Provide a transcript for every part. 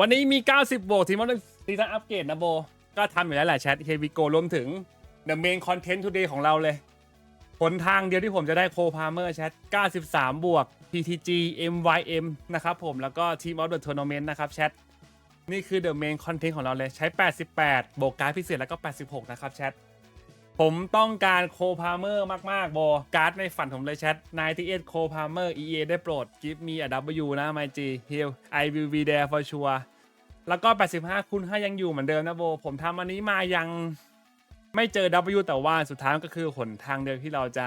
วันนี้มี 90 บวกทีมมันซีซั่นอัปเกรดนะโบ ก็ทำอยู่แล้วแหละแชทเฮวิโกรวมถึง The Main Content Today ของเราเลยหนทางเดียวที่ผมจะได้โคพาเมอร์แชท 93 บวก PTG MYM นะครับผมแล้วก็ Team of the Tournament นต์นะครับแชท นี่คือ The Main Content ของเราเลยใช้ 88 บวกการดพิเศษแล้วก็ 86 นะครับแชท ผมต้องการโคพาเมอร์มากๆโบการ์ดในฝันผมเลยแชท98โคพาเมอร์ EA ได้โปรด Give me a W นะ my G Heal I will be there for sure แล้วก็ 85คูณ5ยังอยู่เหมือนเดิมนะโบ ผมทำอันนี้มายังไม่เจอ W แต่ว่าสุดท้ายก็คือหนทางเดิมที่เราจะ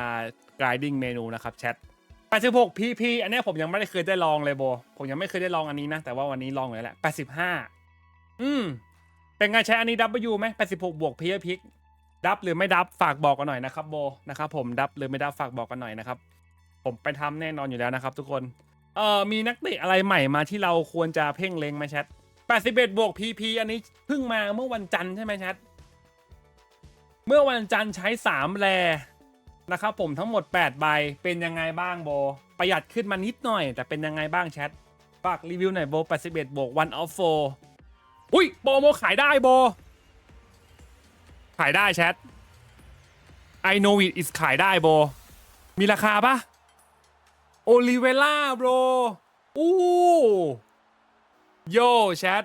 guiding เมนูนะครับแชท86 PP อันนี้ผมยังไม่ได้เคยได้ลองเลยโบ ผมยังไม่เคยได้ลองอันนี้นะ แต่ว่าวันนี้ลองเลยแหละ85 อืม เป็นไงใช้อันนี้ W ไหม86 บวกพีพิก ดับหรือไม่ดับฝากบอกกันหน่อยนะครับโบนะครับผมดับหรือไม่ดับฝากบอกกันหน่อยนะครับ ผมไปทำแน่นอนอยู่แล้วนะครับ ทุกคนเอ่อมีนักเตะอะไรใหม่มาที่เราควรจะเพ่งเล็งไหมแชท81บวก PP อันนี้เพิ่งมาเมื่อวันจันทร์ใช่ไหมแชทเมื่อวันจันทร์ใช้ 3แรนะครับผมทั้งหมด 8 ใบเป็นยังไงบ้างโบ ประหยัดขึ้นมานิดหน่อย แต่เป็นยังไงบ้างแชทฝากรีวิวหน่อยโบ81บวก1 of 4อุ้ยโปรโมขายได้โบ ขายได้แชท I know it is ขายได้โบ มีราคาปะโอลิเวล่าโบรอู้โยแชท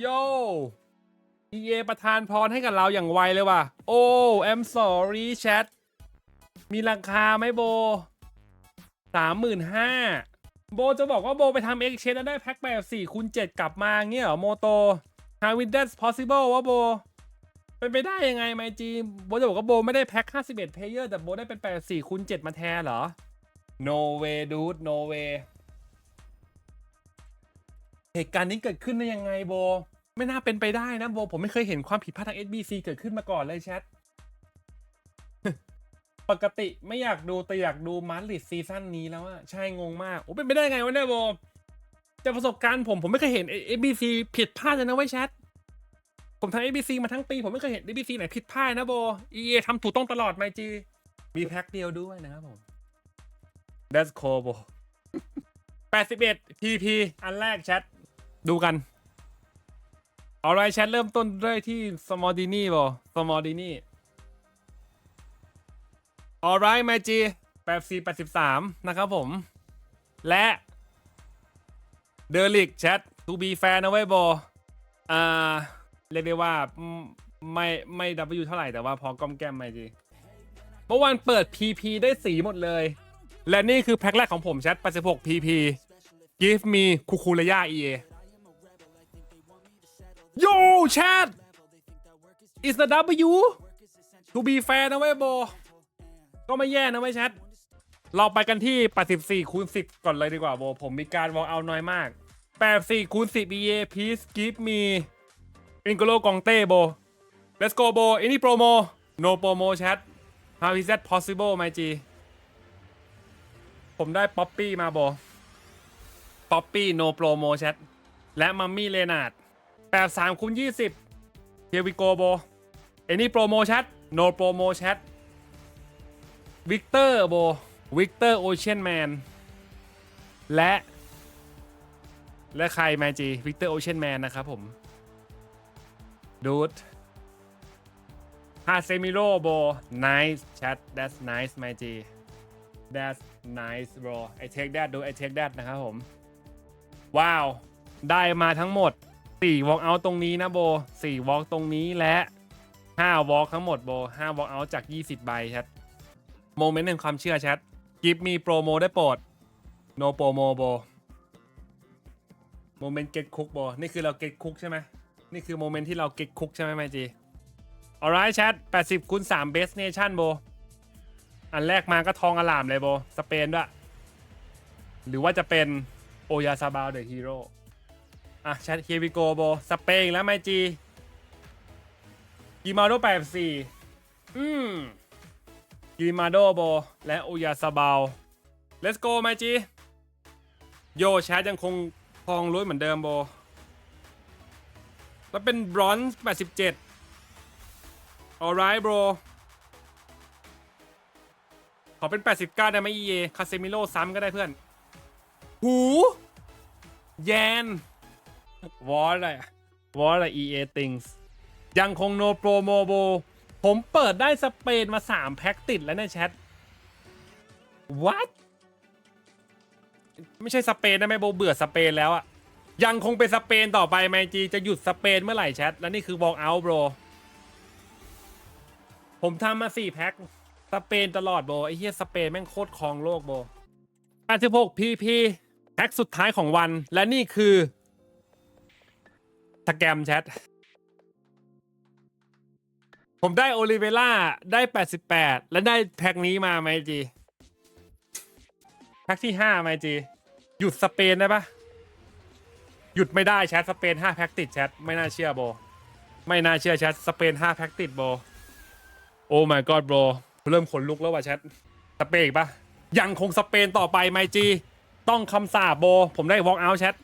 โย EA ประทานพรให้กับเราอย่างไวเลยว่ะ โอ้ I'm sorry แชท มีราคาไหมโบสามหมื่นห้าโบจะบอกว่าโบไปทำเอ็กเชนแล้วได้แพ็คแบบสี่คูณเจ็ดกลับมาเงี้ยเหรอโมโต How is that possible วะโบ เป็นไปได้ยังไงไมจีโบจะบอกว่าโบไม่ได้แพ็ค 51 เพลเยอร์ แต่โบได้เป็น 84คูณ7มาแทนเหรอ no way dude no way เหตุการณ์นี้เกิดขึ้นได้ยังไงโบ ไม่น่าเป็นไปได้นะโบ ผมไม่เคยเห็นความผิดพลาดทาง SBC เกิดขึ้นมาก่อนเลยแชท ปกติไม่อยากดูแต่อยากดูมาร์ลิดซีซั่นนี้แล้วอะใช่งงมาก โอ้เป็นไปได้ไงวะเนี่ยโบจากประสบการณ์ผมผมไม่เคยเห็น SBC ผิดพลาดเลยนะเว้ยแชท ผมทำ ABC มาทั้งปี ผมไม่เคยเห็น ABC ไหนผิดพลาดนะโบ EA ทำถูกต้องตลอดไมจี มีแพ็คเดียวด้วยนะครับผม That's cool โบ81 PP อันแรกแชท ดูกัน เอาไรแชทเริ่มต้นด้วยที่ Smaldini โบ Smaldini alright ไมจี84 83 นะครับผม และเดลิกแชท to be fair นะเว้ยโบอ่า เรียกได้ว่าไม่ไม่ W เท่าไหร่แต่ว่าพอก้อมแก้มไม่ดีเมื่อวานเปิด PP ได้สีหมดเลย และนี่คือแพ็คแรกของผมแชท86 PP Give me คูคูระยา EA Yo chat is the W to be fair นะเว้ยโบ ก็ไม่แย่นะเว้ยแชท เราไปกันที่ 84คูณ10 ก่อนเลยดีกว่าโบ ผมมีการวอลเอาน้อยมาก84คูณ10 EA please give me อินโกโลกองเต้โบ let's go โบ any promo no promo chat how is that possible my G ผมได้ป๊อปปี้มาโบป๊อปปี้ no promo chat และมัมมี่เลนาร์ด83คูณ20 here we go โบ any promo chat no promo chat วิกเตอร์โบวิกเตอร์โอเชียนแมนและ และใครแมจีวิกเตอร์โอเชียนแมนนะครับผม ดูดฮาเซมิโรโบ nice chat that's nice my G that's nice bro I take that ดู I take that นะครับผม ว้าว ได้มาทั้งหมด 4 walk out ตรงนี้นะโบ 4 walk ตรงนี้และ 5 walk ทั้งหมดโบ 5 walk out จาก 20 ใบแชทโมเมนต์แห่งความเชื่อแชทกิฟมีโปรโมได้โปรด no promo โบโมเมนต์ get cook โบ นี่คือเรา get cook ใช่ไหม นี่คือโมเมนต์ที่เราเก็ตคุกใช่ไหมไมจี alright chat 80คูณ3 best nation โบ อันแรกมาก็ทองอลามเลยโบ สเปนด้วย หรือว่าจะเป็นโอยาซาบาลเดอะฮีโร่อะ chat here we go โบ สเปนแล้วไมจีกิมาโด84อืมกิมาโดโบ และโอยาซาบาล let's go ไมจี โยแชทยังคงครองลุ้ยเหมือนเดิมโบ แล้วเป็นบรอนซ์87 alright bro ขอเป็น 89 ได้ไหม EA คาเซมิโลซ้ำก็ได้เพื่อน หู แยน วอลอะไรวอลอะไร EA things ยังคงโนโปรโมโบ ผมเปิดได้สเปนมา 3 แพ็กติดแล้วในแชท what ไม่ใช่สเปนนะไหมโบเบื่อสเปนแล้วอะ ยังคงเป็นสเปนต่อไปไมจีจะหยุดสเปนเมื่อไหร่แชท แล้วนี่คือบอกเอาโบรผมทำมา4แพ็คสเปนตลอดโบไอ้เหี้ยสเปนแม่งโคตรครองโลกโบ86 PP แพ็คสุดท้ายของวัน และนี่คือสแกมแชท ผมได้โอลิเวล่าได้ 88 และได้แพ็คนี้มาไหมจี แพ็คที่ 5ไหมจี หยุดสเปนได้ปะ หยุดไม่ได้แชทสเปน5แพ็คติดแชทไม่น่าเชื่อโบ ไม่น่าเชื่อแชทสเปน5แพ็คติดโบ โอ้ my god โบเริ่มขนลุกแล้วว่ะแชทสเปนอีกปะยังคงสเปนต่อไปไมจีต้องคำสาบโบ ผมได้ walk out แชท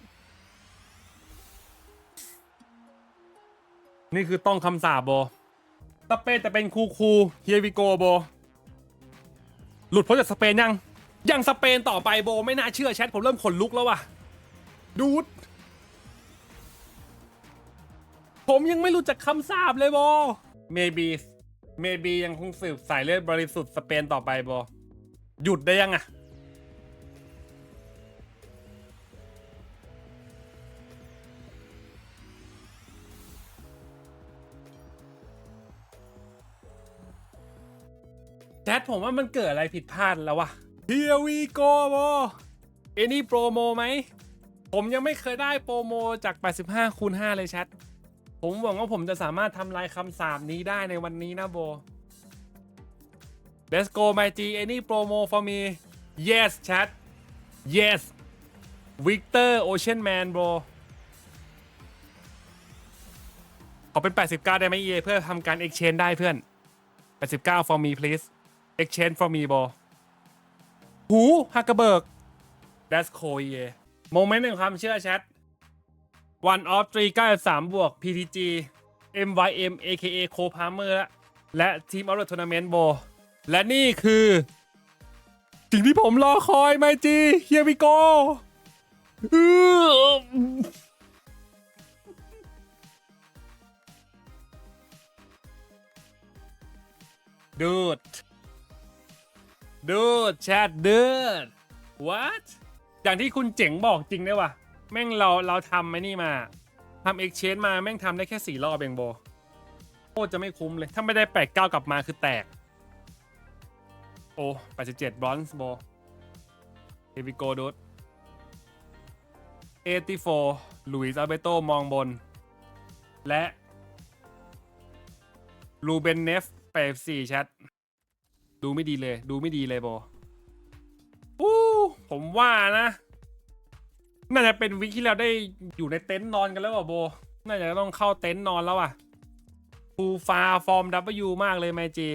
นี่คือต้องคำสาบโบสเปนแต่เป็นคูคูเฮียวิโกโบ หลุดพ้นจากสเปนยัง ยังสเปนต่อไปโบ ไม่น่าเชื่อแชทผมเริ่มขนลุกแล้วว่ะดูด ผมยังไม่รู้จักคำสาบเลยโบ maybe maybe ยังคงสืบสายเลือดบริสุทธิ์สเปนต่อไปโบหยุดได้ยังอะแชทผมว่ามันเกิดอะไรผิดพลาดแล้ววะ Here we go โบเอนี่โปรโมไหม ผมยังไม่เคยได้โปรโมจาก 85คูณ5เลยแชท ผมหวังว่าผมจะสามารถทำลายคำสาบนี้ได้ในวันนี้นะโบ Let's go my G any promo for me Yes chat Yes Victor Ocean Man bro ขอเป็น 89 ได้ไหมเอเพื่อทำการ exchange ได้เพื่อน 89 for me please exchange for me bro หูฮักกร์เบิก That's cool เอโมเมนต์แห่งความเชื่อแชท One of 3 93บวก PTG MYM AKA Co Palmer และ Team of the Tournament Bo และนี่คือ สิ่งที่ผมรอคอยไมจี Here we go อื้ดูดดูดแชทดูด what อย่างที่คุณเจ๋งบอกจริงได้ว่ะ แม่งเราเราทำไอ้นี่มาทำเอ็กช e นมาแม่งทำได้แค่สี่รอบเองโบโคตรจะไม่คุ้มเลย ถ้าไม่ได้แปดเก้ากลับมาคือแตก โอ้แปดสิบเจ็ดบรอนซ์โบเฮวิโกดูดเอติโฟลุยส์อาเบโตมองบน และลูเบนเนฟแปดสี่แชทดูไม่ดีเลย ดูไม่ดีเลยโบอู้ผมว่านะ น่าจะเป็นวิกที่เราได้อยู่ในเต็นท์นอนกันแล้วอะโบ น่าจะต้องเข้าเต็นท์นอนแล้วอะฟูฟาฟอร์ม W มากเลยไมจี